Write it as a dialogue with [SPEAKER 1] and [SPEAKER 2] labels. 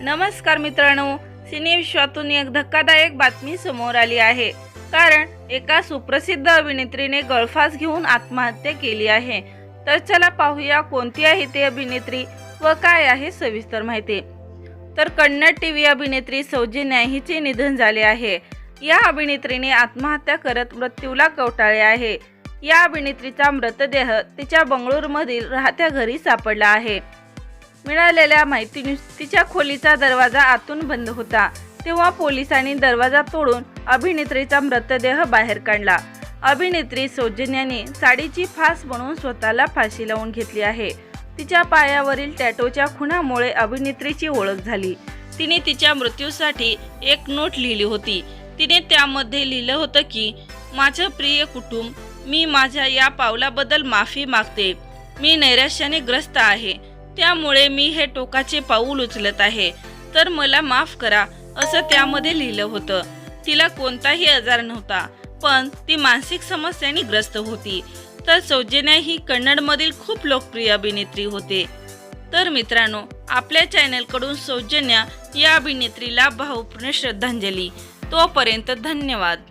[SPEAKER 1] नमस्कार मित्रांनो सिनेविश्वातून एक धक्कादायक बातमी समोर आली आहे. कारण एका सुप्रसिद्ध अभिनेत्रीने गळफास घेऊन आत्महत्या केली आहे. तर चला पाहूया कोणती आहे ती अभिनेत्री व काय आहे सविस्तर माहिती. तर कन्नड टी व्ही अभिनेत्री सौजन्या हिचे निधन झाले आहे. या अभिनेत्रीने आत्महत्या करत मृत्यूला कवटाळले आहे. या अभिनेत्रीचा मृतदेह तिच्या बंगळुरूमधील राहत्या घरी सापडला आहे. मिळालेल्या माहितीनुसार तिच्या खोलीचा दरवाजा आतून बंद होता. तेव्हा पोलिसांनी दरवाजा तोडून अभिनेत्रीचा मृतदेह बाहेर काढला. अभिनेत्री सौजन्याने साडीची फास बनवून स्वतःला फाशी लावून घेतली आहे. तिच्या पायावरील टॅटोच्या खुणामुळे अभिनेत्रीची ओळख झाली. तिने तिच्या मृत्यूसाठी एक नोट लिहिली होती. तिने त्यामध्ये लिहिलं होतं की माझं प्रिय कुटुंब मी माझ्या या पावलाबद्दल माफी मागते. मी नैराश्याने ग्रस्त आहे. त्यामुळे मी हे टोकाचे पाऊल उचलत आहे. तर मला माफ करा असं त्यामध्ये लिहिलं होतं. तिला कोणताही आजार नव्हता पण ती मानसिक समस्यांनी ग्रस्त होती. तर सौजन्या ही कन्नडमधील खूप लोकप्रिय अभिनेत्री होते. तर मित्रांनो आपल्या चॅनलकडून सौजन्या या अभिनेत्रीला भावपूर्ण श्रद्धांजली. तोपर्यंत धन्यवाद.